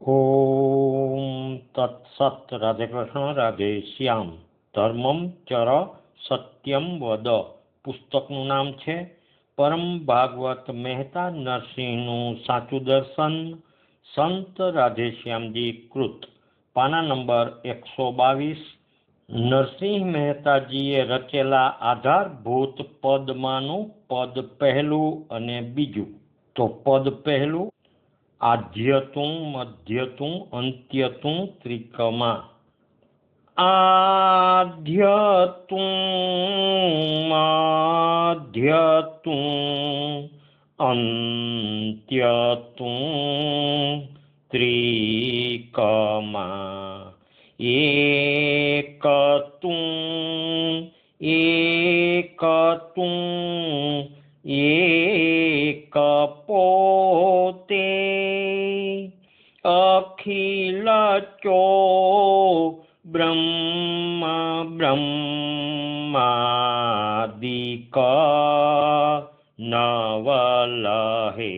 ઓમ તત્સત રાધે કૃષ્ણ રાધે શ્યામ ધર્મમ ચર સત્યમ વદ પુસ્તકનું નામ છે પરમ ભાગવત મહેતા નરસિંહનું સાચું દર્શન। સંત રાધેશ્યામજી કૃત। પાના નંબર એકસો બાવીસ, નરસિંહ મહેતાજીએ રચેલા આધારભૂત પદમાંનું પદ પહેલું અને બીજું. તો પદ પહેલું adhyatum madhyatum antyatum trikama adhyatum madhyatum antyatum trikama ekatum ekatum ekapo અખિલ ચો બ્રહ્મ બ્રહ્માદિક નવલહે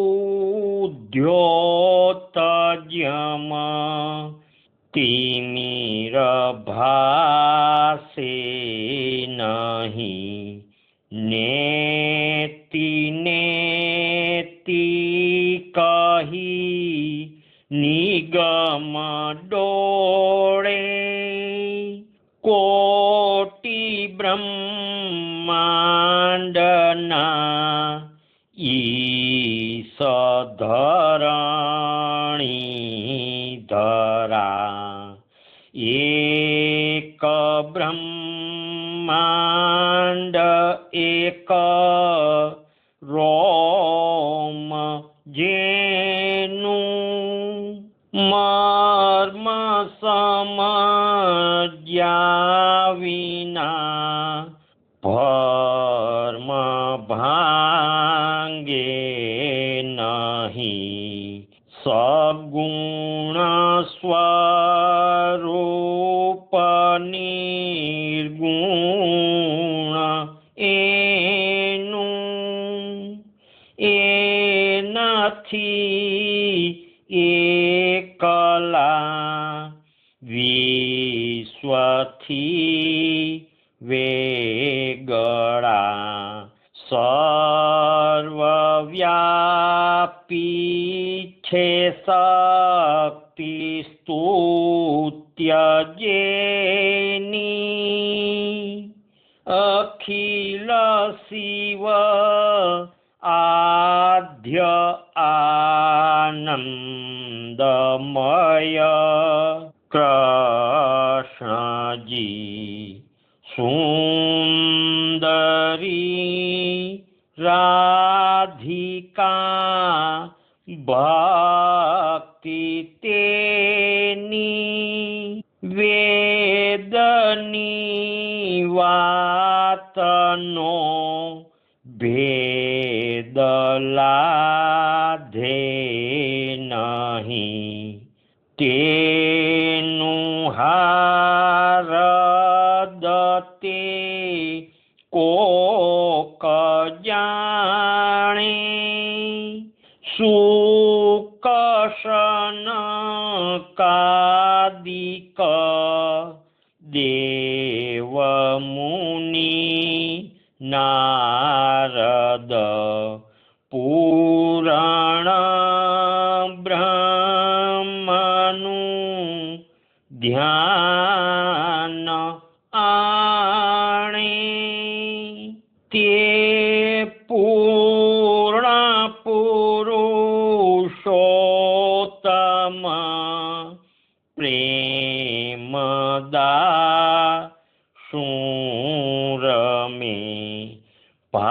ઉદ્યોતજમ તિમિર ભાસે નહીં નેતિ નેતિ કહી નિગમ બ્રહ્માંડ એક રોમ સુંદરી રાધિકા ભક્તિ તેની વેદની વાતનો ભેદ લાધે નહીં તેનું હારદ કાદિક દેવ મુનિ નારદ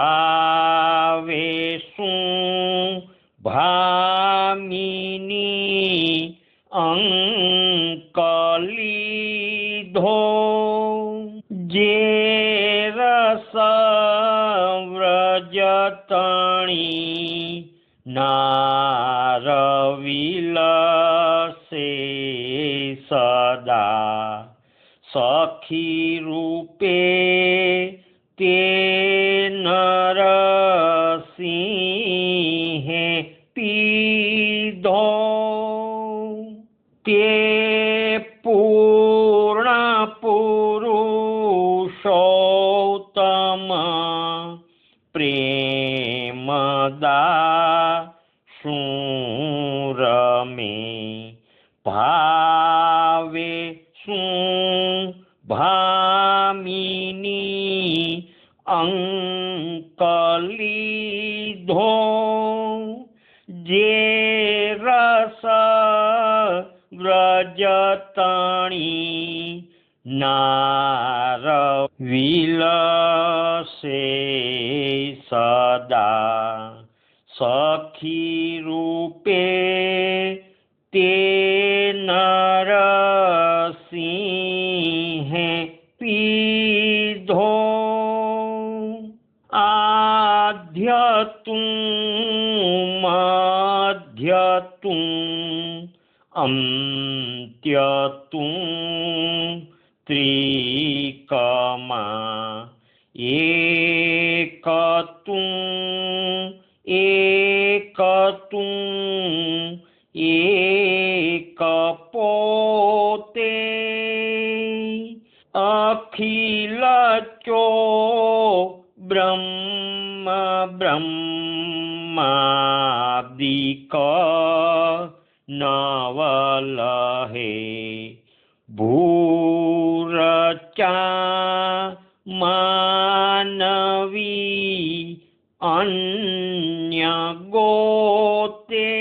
ભાવે શું ભામિની અંકલીધો જે રસ વ્રજતણી નારવિલસે સદા સખી રૂપે તે સખી રૂપે તે નરસિંહે પીધો આધ્ય તું મધ્ય તું અંત્ય તું ત્રિકમા એક તું અખિલ ચો બ્રહ્મ બ્રહ્માદિક નવલહે ભૂરચા માનવી અન્ય ગોતે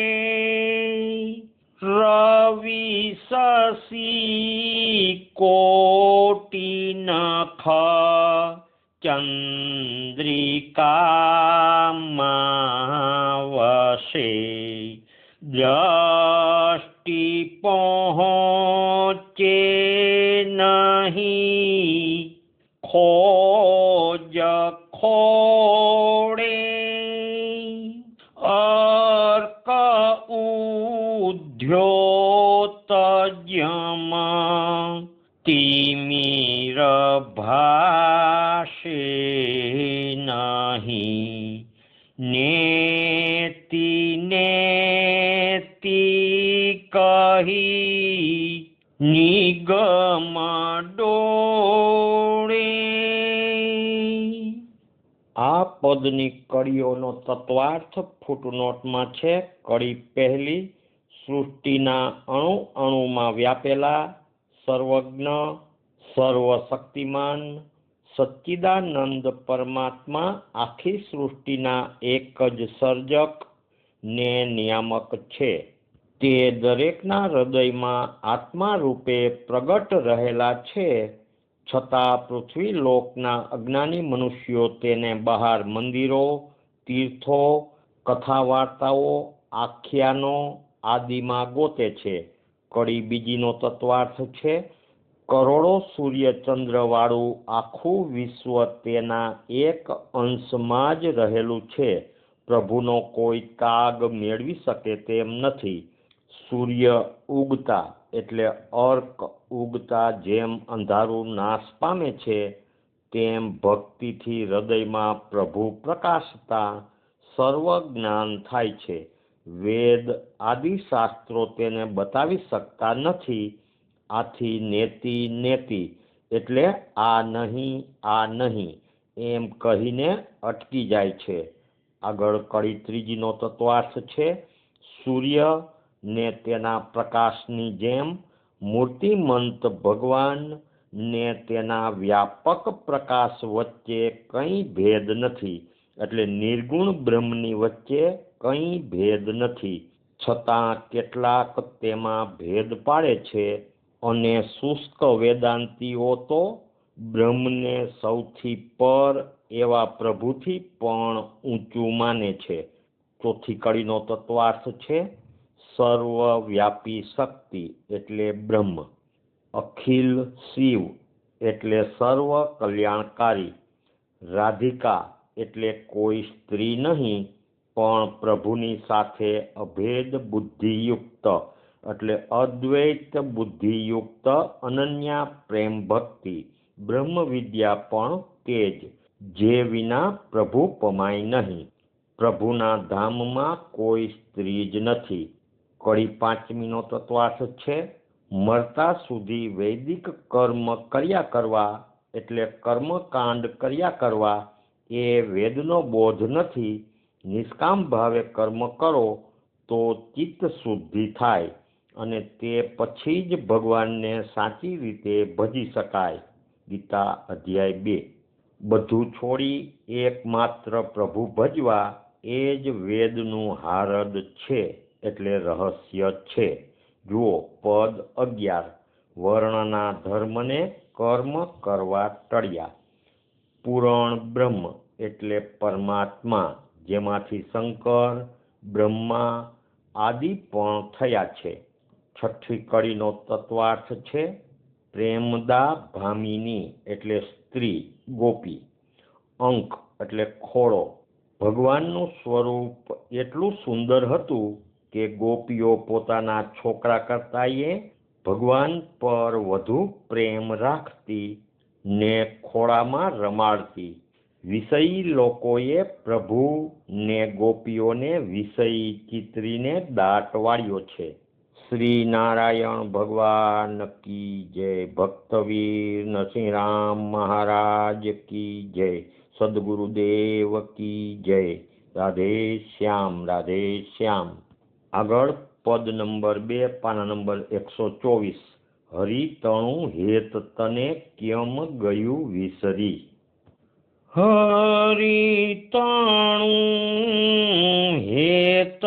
રવિ શશી કોટી વસે દ્રષ્ટિ પહોંચે નહીં. ખોજ ખોડે આ પદની કડીઓનો તત્વાર્થ ફૂટનોટમાં છે. કડી પહેલી સૃષ્ટિના અણુ અણુમાં વ્યાપેલા સર્વજ્ઞ, સર્વશક્તિમાન, સચ્ચિદાનંદ પરમાત્મા આખી સૃષ્ટિના એક જ સર્જક ને નિયામક છે. તે દરેકના હૃદયમાં આત્મા રૂપે પ્રગટ રહેલા છે. છતાં પૃથ્વી લોકના અજ્ઞાની મનુષ્યો તેને બહાર મંદિરો, તીર્થો કથા વાર્તાઓ આખ્યાનો આદિમાં ગોતે છે. કડી બીજીનો તત્વાર્થ છે, કરોડો સૂર્ય ચંદ્ર આખું વિશ્વ તેના એક અંશમાં જ રહેલું છે. પ્રભુનો કોઈ તાગ મેળવી શકે તેમ નથી. સૂર્ય ઉગતા એટલે અર્ક ઉગતા જેમ અંધારું નાશ પામે છે, તેમ ભક્તિથી હૃદયમાં પ્રભુ પ્રકાશતા સર્વ જ્ઞાન થાય છે. વેદ આદિ શાસ્ત્રો તેને બતાવી શકતા નથી. આથી નેતિ નેતિ, એટલે આ નહીં આ નહીં, એમ કહીને અટકી જાય છે. આગળ કડી ત્રીજીનો તત્વાર્થ છે, સૂર્ય ને તેના પ્રકાશની જેમ મૂર્તિમંત ભગવાન ને તેના વ્યાપક પ્રકાશ વચ્ચે કંઈ ભેદ નથી. એટલે નિર્ગુણ બ્રહ્મની વચ્ચે કંઈ ભેદ નથી. છતાં કેટલાક તેમાં ભેદ પાડે છે અને શુષ્ક વેદાંતીઓ તો બ્રહ્મને સૌથી પર એવા પ્રભુથી પણ ઊંચું માને છે. ચોથી કડીનો તત્વાર્થ છે સર્વવ્યાપી શક્તિ એટલે બ્રહ્મ, અખિલ શિવ એટલે સર્વ કલ્યાણકારી, રાધિકા એટલે કોઈ સ્ત્રી નહીં, પણ પ્રભુની સાથે અભેદ બુદ્ધિયુક્ત એટલે અદ્વૈત બુદ્ધિયુક્ત, અનન્યા પ્રેમ ભક્તિ, બ્રહ્મ વિદ્યા પણ તે જ જે વિના પ્રભુ પમાય નહીં. પ્રભુના ધામમાં કોઈ સ્ત્રી જ નથી. કડી પાંચમીનો તત્વાર્થ છે. મરતા સુધી વૈદિક કર્મ કર્યા કરવા એટલે કર્મકાંડ કર્યા કરવા એ વેદનો બોધ નથી. નિષ્કામ ભાવે કર્મ કરો તો ચિત્ત શુદ્ધિ થાય અને તે પછી જ ભગવાનને સાચી રીતે ભજી શકાય. ગીતા અધ્યાય બે. બધું છોડી એકમાત્ર પ્રભુ ભજવા એ જ વેદનું હારદ છે. એટલે રહસ્ય છે. જુઓ, પદ અગિયાર. વર્ણના ધર્મને કર્મ કરવા ટળ્યા. પુરણ બ્રહ્મ એટલે પરમાત્મા, જેમાંથી શંકર, બ્રહ્મા આદિ પણ થયા છે. છઠ્ઠી કડીનો તત્વાર્થ છે પ્રેમદા ભામિની એટલે સ્ત્રી, ગોપી. અંક એટલે ખોળો. ભગવાનનું સ્વરૂપ એટલું સુંદર હતું કે ગોપીઓ પોતાના છોકરા કરતાંય ભગવાન પર વધુ પ્રેમ રાખતી ને ખોળામાં રમાડતી. વિષયી લોકોએ પ્રભુ ને ગોપીઓને વિષયી ચિતરીને દાટ વાળ્યો છે. શ્રી નારાયણ ભગવાન કી જય, ભક્તવીર નરસિંહ રામ મહારાજ કી જય, સદગુરુદેવ કી જય. રાધે શ્યામ રાધે શ્યામ. આગળ પદ નંબર બે, પાના નંબર એકસો ચોવીસ. હરિતણું હેત તને કેમ ગયું વિસરી? હરિતણું હેત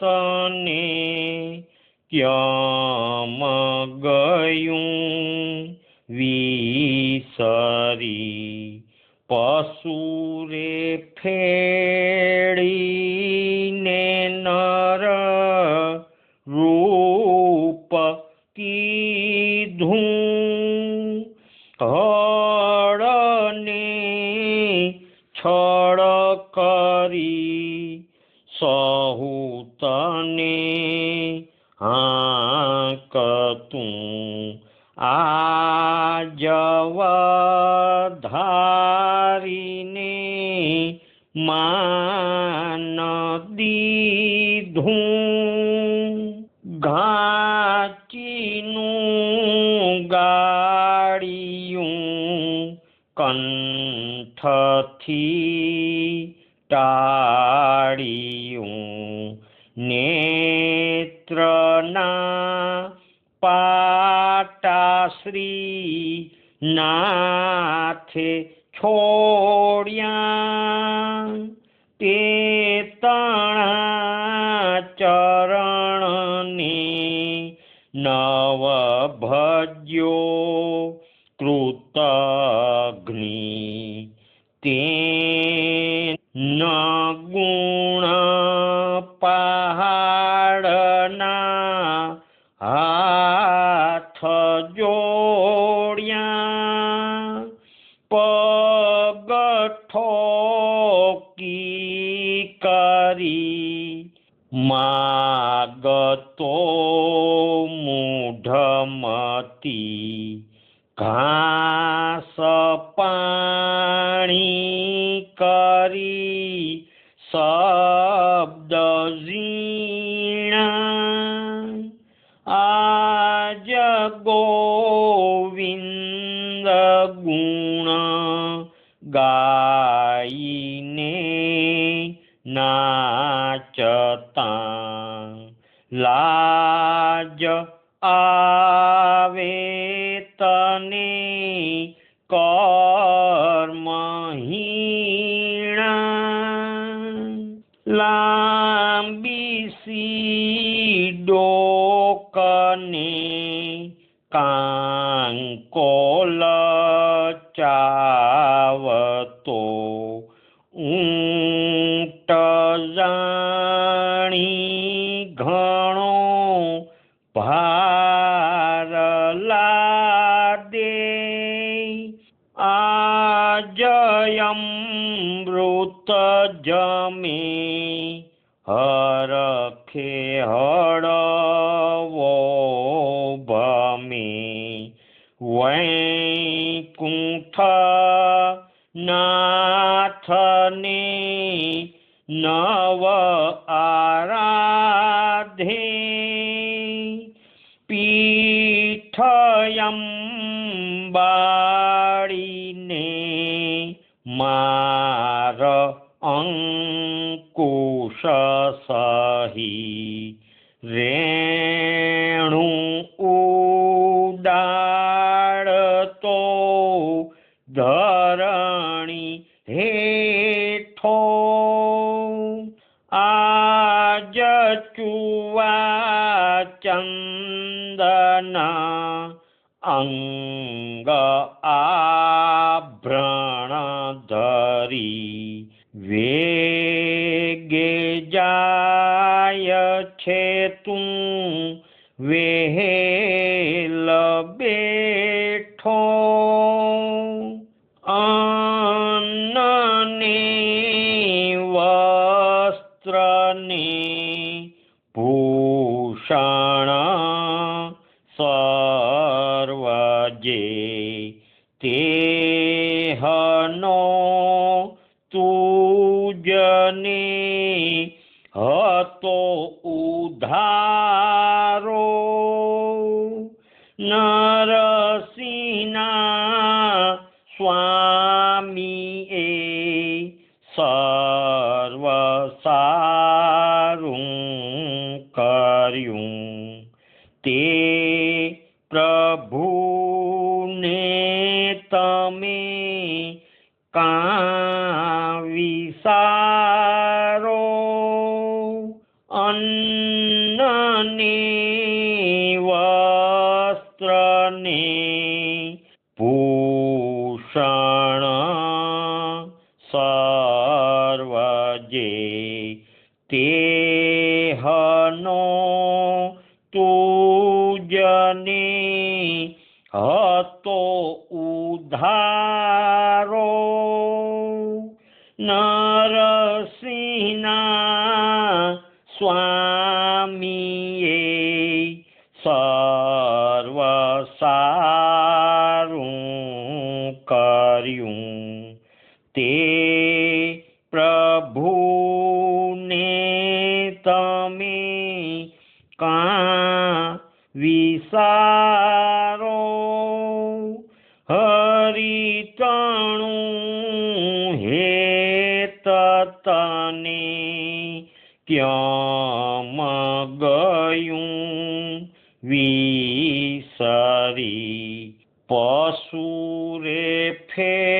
તને કેમ ગયું વિસરી? પશુરે ફેડીને કીધું હળને છળ કરી સહુતને હાકતું. આ જવધારીને માન દીધું કંઠથી ટાળિયું નેત્રના પાટાશ્રી નાથે છોડ્યા ઠોકી કરી માગતો મૂઢમતી. ઘાસ પાણી કરી શબ્દ ઝીણા ગાઈને નાચતા લાજ આવે તને કર્મહીણા લાંબી સી ડોકને জমি হরখে হড়ব বমি ওই কুঠা दा તમે કાં વિસારો નરસિંહના પશુરે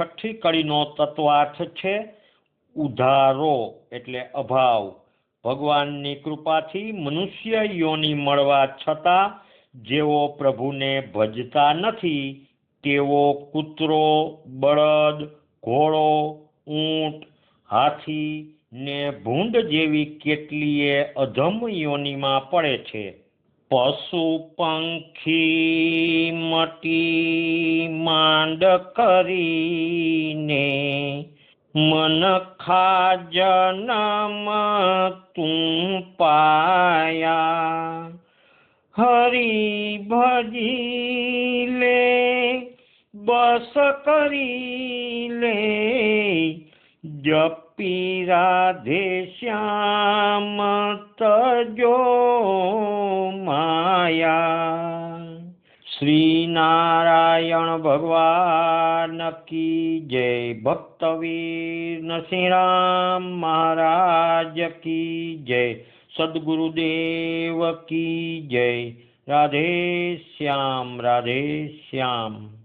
છઠ્ઠી કડીનો તત્વાર્થ છે ઉધારો, એટલે અભાવ. ભગવાનની કૃપાથી મનુષ્ય યોની મળવા છતાં જેઓ પ્રભુને ભજતા નથી, તેઓ કૂતરો, બળદ, ઘોડો, ઊંટ, હાથી ને ભૂંડ જેવી કેટલીય અધમ યોનિમાં પડે છે. પશુ પંખી મટી માંડ કરીને મન ખાજનમ તું પાયા હરી ભજી લે બસ કરી લે, જપ ગોપી રાધે શ્યામ તજો માયા. શ્રી નારાયણ ભગવાન કી જય ભક્તવીર નરસિંહરામ મહારાજ કી જય. સદગુરુદેવ કી જય. રાધે શ્યામ રાધે શ્યામ.